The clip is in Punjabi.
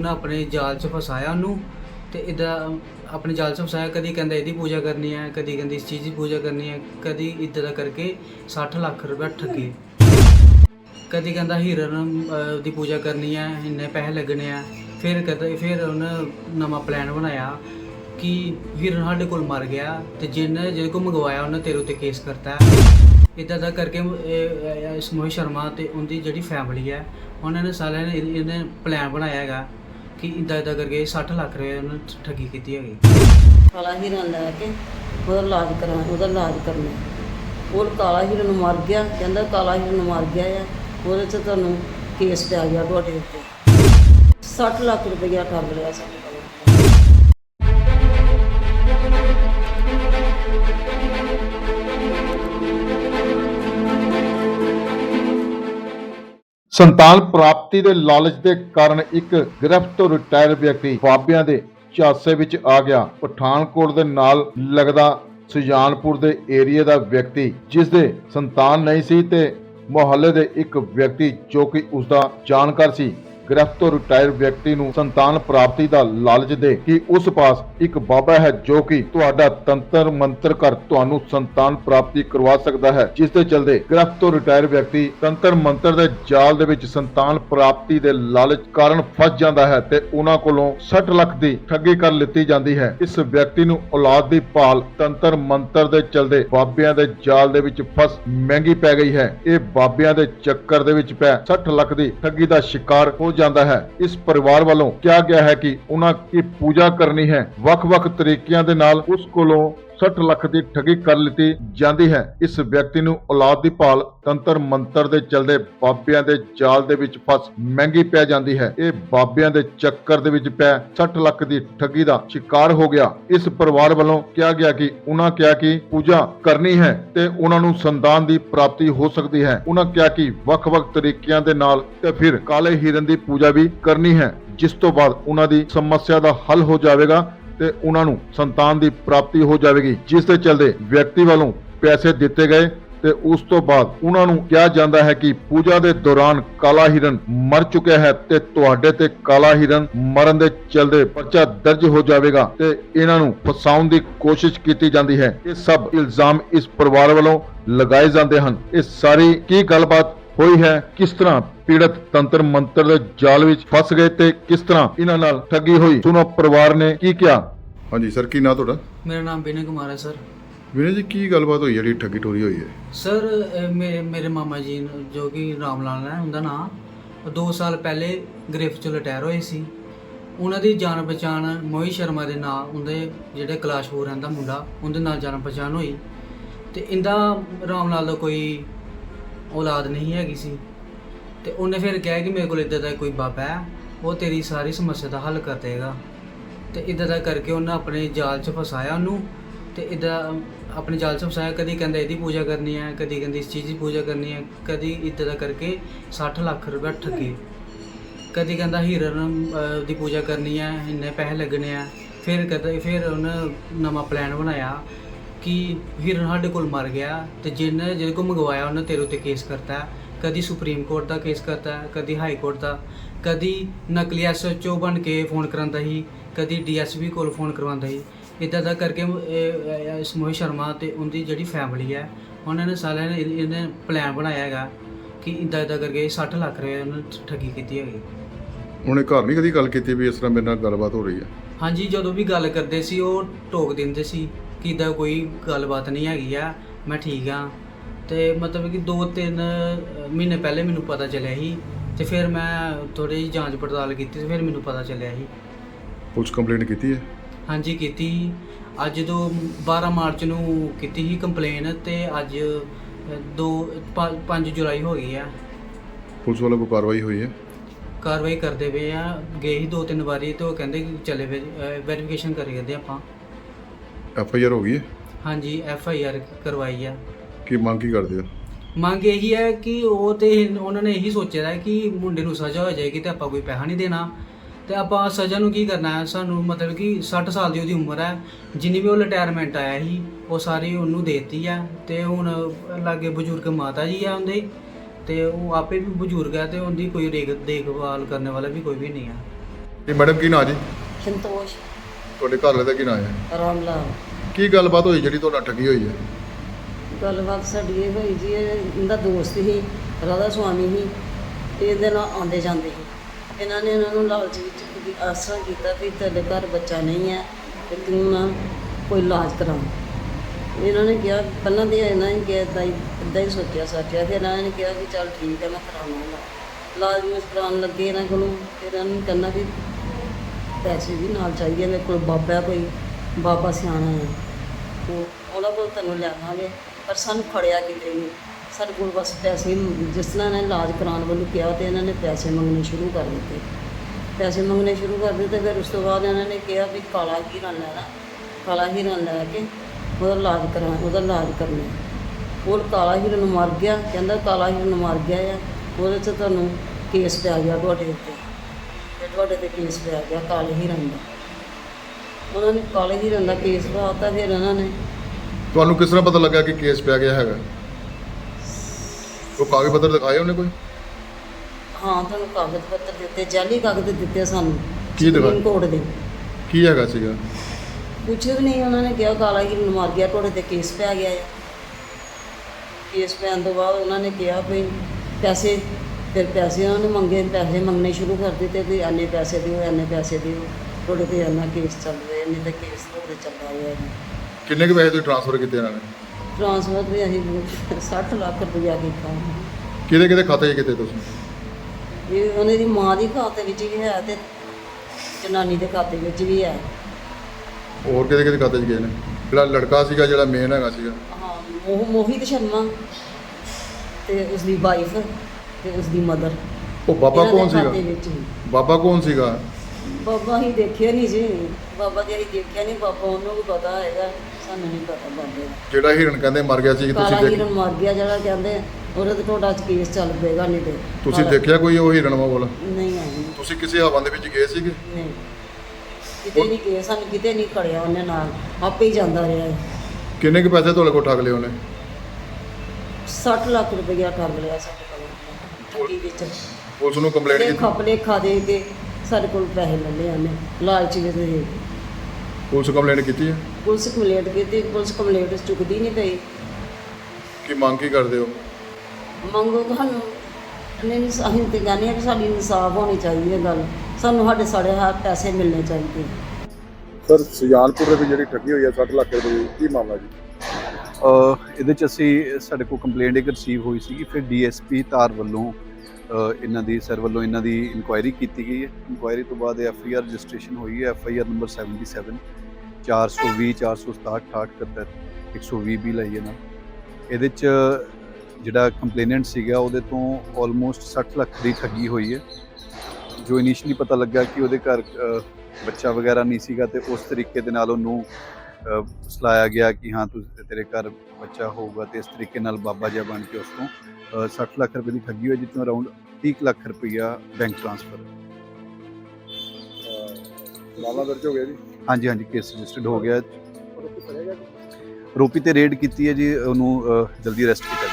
ਉਹਨਾਂ ਆਪਣੇ ਜਾਲ 'ਚ ਫਸਾਇਆ ਉਹਨੂੰ ਤੇ ਇਹਦਾ ਆਪਣੇ ਜਾਲ 'ਚ ਫਸਾਇਆ, ਕਦੀ ਕਹਿੰਦਾ ਇਹਦੀ ਪੂਜਾ ਕਰਨੀ ਹੈ, ਕਦੀ ਕਹਿੰਦੀ ਇਸ ਚੀਜ਼ ਦੀ ਪੂਜਾ ਕਰਨੀ ਹੈ, ਕਦੀ ਇਦਾਂ ਦਾ ਕਰਕੇ 60 ਲੱਖ ਰੁਪਏ ਠੱਗੇ। ਕਦੀ ਕਹਿੰਦਾ ਹੀਰਨ ਦੀ ਪੂਜਾ ਕਰਨੀ ਹੈ, ਇੰਨੇ ਪੈਸੇ ਲੱਗਣੇ ਆ। ਫਿਰ ਕਦੇ ਫਿਰ ਉਹਨੇ ਨਵਾਂ ਪਲਾਨ ਬਣਾਇਆ ਕਿ ਹੀਰਨ ਸਾਡੇ ਕੋਲ ਮਰ ਗਿਆ ਤੇ ਜਿਹਨੇ, ਜਿਹਦੇ ਕੋਲ ਮੰਗਵਾਇਆ, ਉਹਨੇ ਤੇਰੇ ਉੱਤੇ ਕੇਸ ਕਰਤਾ। ਇਦਾਂ ਦਾ ਕਰਕੇ ਇਸ ਮੋਹਿਤ ਸ਼ਰਮਾ ਤੇ ਉਹਦੀ ਜਿਹੜੀ ਫੈਮਿਲੀ ਹੈ, ਉਹਨਾਂ ਨੇ ਸਾਰਿਆਂ ਨੇ ਇਹਨੇ ਪਲਾਨ ਬਣਾਇਆ ਹੈਗਾ। ਕਿ ਇਦਾਂ ਇਦਾਂ ਕਰਕੇ 60 ਲੱਖ ਰੁਪਏ ਉਹਨੇ ਠੱਗੀ ਕੀਤੀ ਹੈਗੀ। ਕਾਲਾ ਹੀਰਨ ਲੈ ਕੇ ਉਹਦਾ ਇਲਾਜ ਕਰਾਉਣਾ, ਉਹਦਾ ਇਲਾਜ ਕਰਨਾ। ਉਹ ਕਾਲਾ ਹੀਰਨ ਮਰ ਗਿਆ, ਕਹਿੰਦਾ ਕਾਲਾ ਹੀਰਨ ਮਰ ਗਿਆ ਆ। ਉਹਦੇ 'ਚ ਤੁਹਾਨੂੰ ਕੇਸ ਪੈ ਗਿਆ ਤੁਹਾਡੇ ਉੱਤੇ। 60 ਲੱਖ ਰੁਪਇਆ ਠੱਗ ਲਿਆ ਸਾਡੇ ਸੰਤਾਨ ਪ੍ਰਾਪਤੀ ਦੇ ਲਾਲਚ ਦੇ ਕਾਰਨ ਇੱਕ ਗ੍ਰਿਫਤ ਤੋਂ ਰਿਟਾਇਰ ਵਿਅਕਤੀ ਬਾਬਿਆਂ ਦੇ ਝਾਸੇ ਵਿੱਚ ਆ ਗਿਆ। ਪਠਾਨਕੋਟ ਦੇ ਨਾਲ ਲੱਗਦਾ ਸੁਜਾਨਪੁਰ ਦੇ ਏਰੀਆ ਦਾ ਵਿਅਕਤੀ, ਜਿਸ ਦੇ ਸੰਤਾਨ ਨਹੀਂ ਸੀ ਤੇ ਮੁਹੱਲੇ ਦੇ ਇੱਕ ਵਿਅਕਤੀ ਜੋ ਕਿ ਉਸ ਦਾ ਜਾਣਕਾਰ ਸੀ। ਗ੍ਰਿਫਤ ਤੋਂ ਰਿਟਾਇਰ ਵਿਅਕਤੀ ਨੂੰ ਸੰਤਾਨ ਪ੍ਰਾਪਤੀ ਦਾ ਲਾਲਚ ਦੇ ਕਿ ਉਸ ਪਾਸ ਇੱਕ ਬਾਬਾ ਹੈ ਜੋ ਕਿ ਤੁਹਾਡਾ ਤੰਤਰ ਮੰਤਰ ਕਰ ਤੁਹਾਨੂੰ ਸੰਤਾਨ ਪ੍ਰਾਪਤੀ ਕਰਵਾ ਸਕਦਾ ਹੈ। ਜਿਸ ਦੇ ਚਲਦੇ ਗ੍ਰਿਫਤ ਤੋਂ ਰਿਟਾਇਰ ਵਿਅਕਤੀ ਤੰਤਰ ਮੰਤਰ ਦੇ ਜਾਲ ਦੇ ਵਿੱਚ ਸੰਤਾਨ ਪ੍ਰਾਪਤੀ ਦੇ ਲਾਲਚ ਕਾਰਨ ਫਸ ਜਾਂਦਾ ਹੈ ਤੇ ਉਹਨਾਂ ਕੋਲੋਂ 60 ਲੱਖ ਦੀ ਠੱਗੀ ਕਰ ਲਿੱਤੀ ਜਾਂਦੀ ਹੈ। ਇਸ ਵਿਅਕਤੀ ਨੂੰ ਔਲਾਦ ਦੀ ਭਾਲ ਤੰਤਰ ਮੰਤਰ ਦੇ ਚਲਦੇ ਬਾਬਿਆਂ ਦੇ ਜਾਲ ਦੇ ਵਿੱਚ ਫਸ ਮਹਿੰਗੀ ਪੈ ਗਈ ਹੈ। ਇਹ ਬਾਬਿਆਂ ਦੇ ਚੱਕਰ ਦੇ ਵਿੱਚ ਪੈ 60 ਲੱਖ ਦੀ ਠੱਗੀ ਦਾ ਸ਼ਿਕਾਰ ਹੋ ਜਾਂਦਾ ਹੈ। ਇਸ ਪਰਿਵਾਰ ਵੱਲੋਂ ਕਿਹਾ ਗਿਆ ਹੈ ਕਿ ਉਹਨਾਂ ਦੀ ਪੂਜਾ ਕਰਨੀ ਹੈ। ਵੱਖ-ਵੱਖ ਤਰੀਕਿਆਂ ਦੇ ਨਾਲ ਉਸ ਕੋਲੋਂ 60 ਲੱਖ ਦੀ ਠੱਗੀ ਕਰ ਲਿੱਤੀ ਜਾਂਦੀ ਹੈ। ਇਸ ਵਿਅਕਤੀ ਨੂੰ ਔਲਾਦ ਦੀ ਭਾਲ ਤੰਤਰ ਮੰਤਰ ਦੇ ਚਲਦੇ ਬਾਬਿਆਂ ਦੇ ਜਾਲ ਦੇ ਵਿੱਚ ਫਸ ਮਹਿੰਗੀ ਪੈ ਜਾਂਦੀ ਹੈ। ਇਹ ਬਾਬਿਆਂ ਦੇ ਚੱਕਰ ਦੇ ਵਿੱਚ ਪੈ 60 ਲੱਖ ਦੀ ਠੱਗੀ ਦਾ ਸ਼ਿਕਾਰ ਹੋ ਗਿਆ। ਇਸ ਪਰਿਵਾਰ ਵੱਲੋਂ ਕਿਹਾ ਗਿਆ ਕਿ ਉਹਨਾਂ ਕਿਹਾ ਕਿ ਪੂਜਾ ਕਰਨੀ ਹੈ ਤੇ ਉਹਨਾਂ ਨੂੰ ਸੰਤਾਨ ਦੀ ਪ੍ਰਾਪਤੀ ਹੋ ਸਕਦੀ ਹੈ। ਉਹਨਾਂ ਕਿਹਾ ਕਿ ਵੱਖ-ਵੱਖ ਤਰੀਕਿਆਂ ਦੇ ਨਾਲ ਤੇ ਫਿਰ ਕਾਲੇ ਹੀਰਨ ਦੀ ਪੂਜਾ ਵੀ ਕਰਨੀ ਹੈ, ਜਿਸ ਤੋਂ ਬਾਅਦ ਉਹਨਾਂ ਦੀ ਸਮੱਸਿਆ ਦਾ ਹੱਲ ਹੋ ਜਾਵੇਗਾ। ਤੇ ਉਹਨਾਂ ਨੂੰ ਸੰਤਾਨ ਦੀ ਪ੍ਰਾਪਤੀ ਹੋ ਜਾਵੇਗੀ, ਜਿਸ ਦੇ ਚਲਦੇ ਵਿਅਕਤੀ ਵੱਲੋਂ ਪੈਸੇ ਦਿੱਤੇ ਗਏ ਤੇ ਉਸ ਤੋਂ ਬਾਅਦ ਉਹਨਾਂ ਨੂੰ ਕਿਹਾ ਜਾਂਦਾ ਹੈ ਕਿ ਪੂਜਾ ਦੇ ਦੌਰਾਨ ਕਾਲਾ ਹਿਰਨ ਮਰ ਚੁੱਕਿਆ ਹੈ ਤੇ ਤੁਹਾਡੇ ਤੇ ਕਾਲਾ ਹਿਰਨ ਮਰਨ ਦੇ ਚਲਦੇ ਪਰਚਾ ਦਰਜ ਹੋ ਜਾਵੇਗਾ ਤੇ ਇਹਨਾਂ ਨੂੰ ਫਸਾਉਣ ਦੀ ਕੋਸ਼ਿਸ਼ ਕੀਤੀ ਜਾਂਦੀ ਹੈ। ਇਹ ਸਭ ਇਲਜ਼ਾਮ ਇਸ ਪਰਿਵਾਰ ਵੱਲੋਂ ਲਗਾਏ ਜਾਂਦੇ ਹਨ। ਇਹ ਸਾਰੀ ਕੀ ਗੱਲਬਾਤ ਹੋਈ ਹੈ, ਕਿਸ ਤਰ੍ਹਾਂ ਪੀੜਤ ਤੰਤਰ ਮੰਤਰ ਦੇ ਜਾਲ ਵਿੱਚ ਫਸ ਗਏ ਤੇ ਕਿਸ ਤਰ੍ਹਾਂ ਇਹਨਾਂ ਨਾਲ ਠੱਗੀ ਹੋਈ? ਸੁਣੋ ਪਰਿਵਾਰ ਨੇ ਕੀ ਕਿਹਾ? ਹਾਂਜੀ ਸਰ ਕੀ ਨਾਂ ਤੁਹਾਡਾ? ਮੇਰਾ ਨਾਮ ਬਿਨੇ ਕੁਮਾਰ ਹੈ ਸਰ। ਵੀਰੇ ਜੀ ਕੀ ਗੱਲਬਾਤ ਹੋਈ ਜਿਹੜੀ ਠੱਗੀ ਟੋਰੀ ਹੋਈ ਹੈ? ਸਰ ਅਹ ਮੇ- ਮੇਰੇ ਮਾਮਾ ਜੀ ਨੂੰ, ਜੋ ਕਿ ਰਾਮ ਲਾਲ ਹੈ ਉਹਦਾ ਨਾਂ। ਉਹ 2 ਸਾਲ ਪਹਿਲੇ ਗ੍ਰਿਫ ਚੋਂ ਰਿਟਾਇਰ ਹੋਏ ਸੀ। ਉਹਨਾਂ ਦੀ ਜਾਣ ਪਛਾਣ ਮੋਹਿਤ ਸ਼ਰਮਾ ਦੇ ਨਾਂ ਉਹਦੇ ਜਿਹੜੇ ਕਲਾਸ਼ਪੁਰ ਰਹਿੰਦਾ ਮੁੰਡਾ ਉਹਦੇ ਨਾਲ ਜਾਣ ਪਛਾਣ ਹੋਈ। ਤੇ ਇੰਦਾ ਰਾਮ ਲਾਲ ਦਾ ਕੋਈ ਔਲਾਦ ਨਹੀਂ ਹੈਗੀ ਸੀ। ਤੇ ਉਹਨੇ ਫਿਰ ਕਿਹਾ ਕਿ ਮੇਰੇ ਕੋਲ ਇੱਦਾਂ ਦਾ ਕੋਈ ਬਾਬਾ ਹੈ, ਉਹ ਤੇਰੀ ਸਾਰੀ ਸਮੱਸਿਆ ਦਾ ਹੱਲ ਕਰ ਦੇਗਾ। ਤੇ ਇਦਾਂ ਦਾ ਕਰਕੇ ਉਹਨੇ ਆਪਣੇ ਜਾਲ 'ਚ ਫਸਾਇਆ ਉਹਨੂੰ, ਤੇ ਇਦਾਂ ਆਪਣੇ ਜਾਲ 'ਚ ਫਸਾਇਆ, ਕਦੀ ਕਹਿੰਦਾ ਇਹਦੀ ਪੂਜਾ ਕਰਨੀ ਹੈ, ਕਦੀ ਕਹਿੰਦੀ ਇਸ ਚੀਜ਼ ਦੀ ਪੂਜਾ ਕਰਨੀ ਹੈ, ਕਦੀ ਇਦਾਂ ਦਾ ਕਰਕੇ 60 ਲੱਖ ਰੁਪਏ ਠੱਗੇ। ਕਦੀ ਕਹਿੰਦਾ ਹੀਰਨ ਦੀ ਪੂਜਾ ਕਰਨੀ ਹੈ, ਇੰਨੇ ਪੈਸੇ ਲੱਗਣੇ ਆ। ਫਿਰ ਕਦੇ ਫਿਰ ਉਹਨੇ ਨਵਾਂ ਪਲਾਨ ਬਣਾਇਆ ਕਿ ਹੀਰਨ ਸਾਡੇ ਕੋਲ ਮਰ ਗਿਆ, ਤੇ ਜਿਹਨੇ, ਜਿਹਦੇ ਕੋਲ ਮੰਗਵਾਇਆ, ਉਹਨੇ ਤੇਰੇ ਉੱਤੇ ਕੇਸ ਕਰਤਾ। ਕਦੀ ਸੁਪਰੀਮ ਕੋਰਟ ਦਾ ਕੇਸ ਕਰਤਾ ਕਦੀ ਹਾਈ ਕੋਰਟ ਦਾ ਕਦੀ ਨਕਲੀ ਐਸਐਚਓ ਬਣ ਕੇ ਫੋਨ ਕਰਾਂਦਾ ਸੀ ਕਦੀ ਡੀਐਸਪੀ ਕੋਲ ਫੋਨ ਕਰਵਾਉਂਦਾ ਸੀ। ਇਦਾਂ ਦਾ ਕਰਕੇ ਮੋਹਿਤ ਸ਼ਰਮਾ ਤੇ ਉਹਦੀ ਜਿਹੜੀ ਫੈਮਿਲੀ ਹੈ ਉਹਨਾਂ ਨੇ ਸਾਰਿਆਂ ਨੇ ਇਹ- ਇਹਨੇ ਪਲਾਨ ਬਣਾਇਆ ਹੈਗਾ ਕਿ ਇਦਾਂ ਇਦਾਂ ਕਰਕੇ 60 ਲੱਖ ਰੁਪਏ ਉਹਨੇ ਠੱਗੀ ਕੀਤੀ ਹੈਗੀ। ਉਹਨੇ ਘਰ ਨਹੀਂ ਕਦੀ ਗੱਲ ਕੀਤੀ ਵੀ ਇਸ ਤਰ੍ਹਾਂ ਮੇਰੇ ਨਾਲ ਗੱਲਬਾਤ ਹੋ ਰਹੀ ਹੈ? ਹਾਂਜੀ ਜਦੋਂ ਵੀ ਗੱਲ ਕਰਦੇ ਸੀ ਉਹ ਟੋਕ ਦਿੰਦੇ ਸੀ ਕਿ ਇਦਾਂ ਕੋਈ ਗੱਲਬਾਤ ਨਹੀਂ ਹੈਗੀ ਆ ਮੈਂ ਠੀਕ ਆ। ਤੇ ਮਤਲਬ ਕਿ 2-3 ਮਹੀਨੇ ਪਹਿਲੇ ਮੈਨੂੰ ਪਤਾ ਚੱਲਿਆ ਸੀ ਤੇ ਫਿਰ ਮੈਂ ਥੋੜੀ ਜਿਹੀ ਜਾਂਚ ਪੜਤਾਲ ਕੀਤੀ ਤੇ ਫਿਰ ਮੈਨੂੰ ਪਤਾ ਚੱਲਿਆ ਸੀ। ਪੁਲਿਸ ਕੰਪਲੇਂਟ ਕੀਤੀ ਹੈ? ਹਾਂਜੀ ਕੀਤੀ। ਅੱਜ ਤੋਂ 12 ਮਾਰਚ ਨੂੰ ਕੀਤੀ ਸੀ ਕੰਪਲੇਨ ਤੇ ਅੱਜ 2 5 ਜੁਲਾਈ ਹੋ ਗਈ ਆ। ਪੁਲਿਸ ਵੱਲੋਂ ਕੋਈ ਕਾਰਵਾਈ ਹੋਈ ਹੈ? ਕਾਰਵਾਈ ਕਰਦੇ ਪਏ ਆ। ਗਏ ਸੀ ਦੋ ਤਿੰਨ ਵਾਰੀ ਤੇ ਉਹ ਕਹਿੰਦੇ ਕਿ ਚਲੇ ਵੈਰੀਫਿਕੇਸ਼ਨ ਕਰੀ ਜਾਂਦੇ ਆਪਾਂ। ਐਫ ਆਈ ਆਰ ਹੋ ਗਈ ਹੈ? ਹਾਂਜੀ ਐਫ ਆਈ ਆਰ ਕਰਵਾਈ ਆ। ਕੀ ਮੰਗ ਕੀ ਕਰਦੇ ਹੋ ਮੰਗ ਇਹੀ ਹੈ ਕਿ ਉਹ ਤੇ ਉਹਨਾਂ ਨੇ ਇਹੀ ਸੋਚਿਆ ਹੈ ਕਿ ਮੁੰਡੇ ਨੂੰ ਸਜ਼ਾ ਹੋ ਜਾਏਗੀ ਤੇ ਆਪਾਂ ਕੋਈ ਪੈਸਾ ਨਹੀਂ ਦੇਣਾ। ਤੇ ਆਪਾਂ ਸਜ਼ਾ ਨੂੰ ਕੀ ਕਰਨਾ ਹੈ? ਸਾਨੂੰ ਮਤਲਬ ਕਿ 60 ਸਾਲ ਦੀ ਉਹਦੀ ਉਮਰ ਹੈ। ਜਿੰਨੀ ਵੀ ਉਹ ਰਿਟਾਇਰਮੈਂਟ ਆਇਆ ਸੀ ਉਹ ਸਾਰੀ ਉਹਨੂੰ ਦੇਤੀ ਆ ਤੇ ਹੁਣ ਲਾਗੇ ਬਜ਼ੁਰਗ ਮਾਤਾ ਜੀ ਆ ਉਹਦੇ। ਤੇ ਉਹ ਆਪੇ ਵੀ ਬਜ਼ੁਰਗ ਹੈ ਤੇ ਉਹਦੀ ਕੋਈ ਦੇਖ- ਦੇਖਭਾਲ ਕਰਨ ਵਾਲਾ ਵੀ ਕੋਈ ਵੀ ਨਹੀਂ ਆ। ਇਹ ਮੈਡਮ ਕੀ ਨਾਂ ਜੀ? ਸੰਤੋਸ਼। ਤੁਹਾਡੇ ਘਰ ਵਾਲੇ ਦਾ ਕੀ ਨਾਂ ਹੈ? ਰਾਮ ਲਾਲ। ਕੀ ਗੱਲਬਾਤ ਹੋਈ ਜਿਹੜੀ ਤੁਹਾਡਾ ਠੱਗੀ ਹੋਈ ਹੈ? ਗੱਲਬਾਤ ਸਾਡੀ ਇਹ ਹੋਈ ਜੀ ਇਹਦਾ ਦੋਸਤ ਸੀ, ਰਾਧਾ ਸੁਆਮੀ ਸੀ ਇਹਦੇ ਨਾਲ ਆਉਂਦੇ ਜਾਂਦੇ ਸੀ। ਇਹਨਾਂ ਨੇ ਇਹਨਾਂ ਨੂੰ ਲਾਲਚ ਵਿੱਚ ਆਸਰਾ ਕੀਤਾ ਵੀ ਤੁਹਾਡੇ ਘਰ ਬੱਚਾ ਨਹੀਂ ਹੈ ਤੇ ਤੂੰ ਨਾ ਕੋਈ ਇਲਾਜ ਕਰਾ ਇਹਨਾਂ ਨੇ ਕਿਹਾ, ਪਹਿਲਾਂ ਤੇ ਇਹਨਾਂ ਨੇ ਕਿਹਾ ਏਦਾਂ ਹੀ ਏਦਾਂ ਹੀ ਸੋਚਿਆ ਸੋਚਿਆ, ਫਿਰ ਇਹਨਾਂ ਨੇ ਕਿਹਾ ਵੀ ਚੱਲ ਠੀਕ ਹੈ, ਮੈਂ ਕਰਾਉਣਾ ਇਲਾਜ ਨੂੰ ਕਰਾਉਣ ਲੱਗੇ ਇਹਨਾਂ ਕੋਲੋਂ, ਫਿਰ ਇਹਨਾਂ ਨੂੰ ਕਹਿੰਦਾ ਵੀ ਪੈਸੇ ਵੀ ਨਾਲ ਚਾਹੀਦੇ ਮੇਰੇ ਕੋਲ ਬਾਬਾ ਕੋਈ, ਬਾਬਾ ਸਿਆਣਾ ਹੈ। ਉਹ, ਉਹਦਾ ਕੋਲ ਤੈਨੂੰ ਲਿਆਵਾਂਗੇ ਪਰ ਸਾਨੂੰ ਖੜਿਆ ਕਿਤੇ ਨਹੀਂ। ਸਾਡੇ ਕੋਲ ਬਸ ਪੈਸੇ ਜਿਸ ਤਰ੍ਹਾਂ ਇਹਨਾਂ ਨੇ ਇਲਾਜ ਕਰਾਉਣ ਵੱਲੋਂ ਕਿਹਾ ਤੇ ਇਹਨਾਂ ਨੇ ਪੈਸੇ ਮੰਗਣੇ ਸ਼ੁਰੂ ਕਰ ਦਿੱਤੇ। ਪੈਸੇ ਮੰਗਣੇ ਸ਼ੁਰੂ ਕਰ ਦਿੱਤੇ, ਫਿਰ ਉਸ ਤੋਂ ਬਾਅਦ ਇਹਨਾਂ ਨੇ ਕਿਹਾ ਵੀ ਕਾਲਾ ਹੀਰਾ ਲੈਣਾ ਕਾਲਾ ਹੀਰਾ ਲੈ ਕੇ ਉਹਦਾ ਇਲਾਜ ਕਰਾ, ਉਹਦਾ ਇਲਾਜ ਕਰਨਾ ਉਹ ਕਾਲਾ ਹੀਰਾ ਨੂੰ ਮਰ ਗਿਆ, ਕਹਿੰਦਾ ਕਾਲਾ ਹੀਰਾ ਨੂੰ ਮਰ ਗਿਆ ਆ, ਉਹਦੇ 'ਚ ਤੁਹਾਨੂੰ ਕੇਸ ਪੈ ਗਿਆ ਤੁਹਾਡੇ ਉੱਤੇ। ਤੇ ਤੁਹਾਡੇ ਤੇ ਕੇਸ ਪੈ ਗਿਆ ਕਾਲੇ ਹੀਰਨ ਦਾ। ਉਹਨਾਂ ਨੇ ਕਾਲੇ ਹੀਰਨ ਦਾ ਕੇਸ ਪਾਤਾ ਫਿਰ ਉਹਨਾਂ ਨੇ ਤੁਹਾਨੂੰ ਕਿਸ ਤਰ੍ਹਾਂ ਪਤਾ ਲੱਗਾ ਕਿ ਕੇਸ ਪਿਆ ਗਿਆ ਹੈਗਾ? ਉਹ ਕਾਗਜ਼ ਪੱਤਰ ਦਿਖਾਏ ਉਹਨੇ ਕੋਈ? ਹਾਂ ਤੁਹਾਨੂੰ ਕਾਗਜ਼ ਪੱਤਰ ਦਿੱਤੇ ਜਾਲੀ ਕਾਗਜ਼ ਦਿੱਤੇ ਸਾਨੂੰ ਕੀ ਦਿਖਾ- ਸੁਪਰੀਮ ਕੋਰਟ ਦੇ। ਕੀ ਹੈਗਾ ਸੀਗਾ? ਕੁਛ ਵੀ ਨਹੀਂ ਉਹਨਾਂ ਨੇ ਕਿਹਾ ਕਾਲਾ ਹੀਰਨ ਨੂੰ ਮਾਰ ਗਿਆ ਤੁਹਾਡੇ ਤੇ ਕੇਸ ਪੈ ਗਿਆ ਹੈ ਕੇਸ ਪੈਣ ਤੋਂ ਬਾਅਦ ਉਹਨਾਂ ਨੇ ਕਿਹਾ ਵੀ ਪੈਸੇ ਫਿਰ ਪੈਸੇ ਉਹਨਾਂ ਨੇ ਮੰਗੇ ਪੈਸੇ ਮੰਗਣੇ ਸ਼ੁਰੂ ਕਰ ਦਿੱਤੇ ਵੀ ਇੰਨੇ ਪੈਸੇ ਦਿਓ ਇੰਨੇ ਪੈਸੇ ਦਿਓ ਤੁਹਾਡੇ ਤੇ ਇੰਨਾ ਕੇਸ ਚੱਲ ਰਿਹਾ ਇੰਨੇ ਤੇ ਕੇਸ ਤੁਹਾਡੇ ਚੱਲ ਰਿਹਾ ਹੈ ਕਿੰਨੇ ਕੁ ਪੈਸੇ ਤੁਸੀਂ ਟ੍ਰਾਂਸਫਰ ਕੀਤੇ ਇਹਨਾਂ ਨੇ? ਟ੍ਰਾਂਸਫਰ ਵੀ ਅਸੀਂ 60 ਲੱਖ ਰੁਪਇਆ ਕੀਤਾ ਕਿਹਦੇ ਕਿਹਦੇ ਖਾਤੇ 'ਚ ਕੀਤੇ ਤੁਸੀਂ? ਇਹ ਉਹਨਾਂ ਦੀ ਮਾਂ ਦੀ ਖਾਤੇ ਵਿੱਚ ਵੀ ਹੈ ਤੇ ਜਨਾਨੀ ਦੇ ਖਾਤੇ ਵਿੱਚ ਵੀ ਹੈ। ਹੋਰ ਕਿਹਦੇ ਕਿਹਦੇ ਖਾਤੇ 'ਚ ਗਏ ਨੇ? ਜਿਹੜਾ ਲੜਕਾ ਸੀਗਾ ਜਿਹੜਾ ਮੇਨ ਹੈਗਾ ਸੀਗਾ। ਹਾਂ ਮੋਹ ਮੋਹਿਤ ਸ਼ਰਮਾ ਤੇ ਉਸ ਦੀ ਵਾਈਫ ਤੇ ਉਸ ਦੀ ਮਦਰ ਉਹ ਬਾਬਾ ਕੌਣ ਸੀਗਾ। ਬਾਬਾ ਕੌਣ ਸੀਗਾ? ਬਾਬਾ ਹੀ ਦੇਖਿਆ ਨਹੀਂ ਜੀ। ਬਾਬਾ ਜੀ ਅਸੀਂ ਦੇਖਿਆ ਨਹੀਂ ਬਾਬਾ ਉਹਨੂੰ ਵੀ ਪਤਾ ਹੈਗਾ ਸਾਨੂੰ ਨਹੀਂ ਪਤਾ ਬਾਬੇ ਦਾ। ਜਿਹੜਾ ਹਿਰਨ ਕਹਿੰਦੇ ਮਰ ਗਿਆ ਸੀ ਕਿ ਕਾਲਾ ਤੁਸੀਂ ਦੇਖ ਹੀਰਨ ਮਰ ਗਿਆ ਜਿਹੜਾ ਕਹਿੰਦੇ ਉਹਦੇ ਤੇ ਤੁਹਾਡਾ ਕੇਸ ਚੱਲ ਪਏਗਾ ਨਹੀਂ ਤੇ। ਤੁਸੀਂ ਕਾਲਾ- ਦੇਖਿਆ ਕੋਈ ਉਹ ਹਿਰਨ ਕੋਲ ਨਹੀਂ ਆਈ ਤੁਸੀਂ ਕਿਸੇ ਹਵਾ ਦੇ ਵਿੱਚ ਗਏ ਸੀਗੇ? ਨਹੀਂ। ਕਿਤੇ ਨਹੀਂ ਗਏ ਸਾਨੂੰ ਕਿਤੇ ਨਹੀਂ ਖੜਿਆ ਉਹਨੇ ਨਾਲ। ਆਪੇ ਹੀ ਜਾਂਦਾ ਰਿਹਾ ਕਿੰਨੇ ਕੁ ਪੈਸੇ ਤੁਹਾਡੇ ਕੋਲ ਠੱਗ ਲਏ ਉਹਨੇ? 60 ਲੱਖ ਰੁਪਇਆ ਠੱਗ ਲਿਆ ਸਾਡੇ ਕੋਲ। ਠੱਗੀ ਵਿੱਚ। ਪੁਲਿਸ ਨੂੰ ਕੰਪਲੇਂਟ ਕੀਤੀ? ਖਪਲੇ ਖਾ ਦੇ ਕੇ ਸਾਡੇ ਕੋਲ ਪੈਸੇ ਲੈ ਲਏ ਉਹਨੇ ਲਾਲਚ ਦੇ ਕੇ। ਪੁਲਿਸ ਕੰਪਲੇਂਟ ਕੀਤੀ ਹੈ ਪੁਲਿਸ ਕੰਪਲੇਂਟ ਕੀਤੀ ਪੁਲਿਸ ਕੰਪਲੇਂਟ ਚੁੱਕਦੀ ਨਹੀਂ ਪਈ। ਕੀ ਮੰਗ ਕੀ ਕਰਦੇ ਹੋ? ਮੰਗੋ ਤੁਹਾਨੂੰ ਨਹੀਂ ਨਹੀਂ ਅਸੀਂ ਤੇ ਕਹਿੰਦੇ ਹਾਂ ਕਿ ਸਾਡੀ ਇਨਸਾਫ ਹੋਣੀ ਚਾਹੀਦੀ ਹੈ ਗੱਲ। ਸਾਨੂੰ ਸਾਡੇ ਸਾਡੇ ਹੱਥ ਪੈਸੇ ਮਿਲਣੇ ਚਾਹੀਦੇ। ਸਰ ਸੁਜਾਨਪੁਰ ਦੇ ਵਿੱਚ ਜਿਹੜੀ ਠੱਗੀ ਹੋਈ ਹੈ 60 ਲੱਖ ਰੁਪਏ ਦੀ ਕੀ ਮਾਮਲਾ ਜੀ? ਅ, ਇਹਦੇ ਚ ਅਸੀਂ ਸਾਡੇ ਕੋਲ ਕੰਪਲੇਂਟ ਇੱਕ ਰਿਸੀਵ ਹੋਈ ਸੀਗੀ ਫਿਰ ਡੀਐਸਪੀ ਤਾਰ ਵੱਲੋਂ ਇਹਨਾਂ ਦੀ ਸਰ ਵੱਲੋਂ ਇਹਨਾਂ ਦੀ ਇਨਕੁਆਇਰੀ ਕੀਤੀ ਗਈ ਹੈ। ਇਨਕੁਆਇਰੀ ਤੋਂ ਬਾਅਦ ਐਫ ਆਈ ਆਰ ਰਜਿਸਟ੍ਰੇਸ਼ਨ ਹੋਈ ਹੈ, ਐਫ ਆਈ ਆਰ ਨੰਬਰ 77 420 467 68 120 ਵੀ ਲਈ ਹੈ ਨਾ। ਇਹਦੇ ਚ ਜਿਹੜਾ ਕੰਪਲੇਨੈਂਟ ਸੀਗਾ, ਉਹਦੇ ਤੋਂ ਆਲਮੋਸਟ 60 ਲੱਖ ਦੀ ਠੱਗੀ ਹੋਈ ਹੈ। ਜੋ ਇਨੀਸ਼ੀਅਲੀ ਪਤਾ ਲੱਗਾ ਕਿ ਉਹਦੇ ਘਰ ਬੱਚਾ ਵਗੈਰਾ ਨਹੀਂ ਸੀਗਾ ਤੇ ਉਸ ਤਰੀਕੇ ਦੇ ਨਾਲ ਉਹਨੂੰ ਸਲਾਇਆ ਗਿਆ ਕਿ ਹਾਂ ਤੂੰ ਤੇਰੇ ਘਰ ਬੱਚਾ ਹੋਊਗਾ ਤੇ ਇਸ ਤਰੀਕੇ ਨਾਲ ਬਾਬਾ ਜਿਹਾ ਬਣ ਕੇ ਉਸ ਤੋਂ ਅ, 60 ਲੱਖ ਰੁਪਏ ਦੀ ਠੱਗੀ ਹੋਈ ਜਿੱਥੋਂ ਅਰਾਊਂਡ 30 ਲੱਖ ਰੁਪਈਆ ਬੈਂਕ ਟ੍ਰਾਂਸਫਰ ਮਾਮਲਾ ਦਰਜ ਹੋ ਗਿਆ ਜੀ? ਹਾਂਜੀ ਹਾਂਜੀ ਕੇਸ ਰਜਿਸਟਰਡ ਹੋ ਗਿਆ। ਰੋਪੀ ਤੇ ਰੇਡ ਕੀਤੀ ਹੈ ਜੀ ਉਹਨੂੰ ਜਲਦੀ ਅਰੈਸਟ ਕੀਤਾ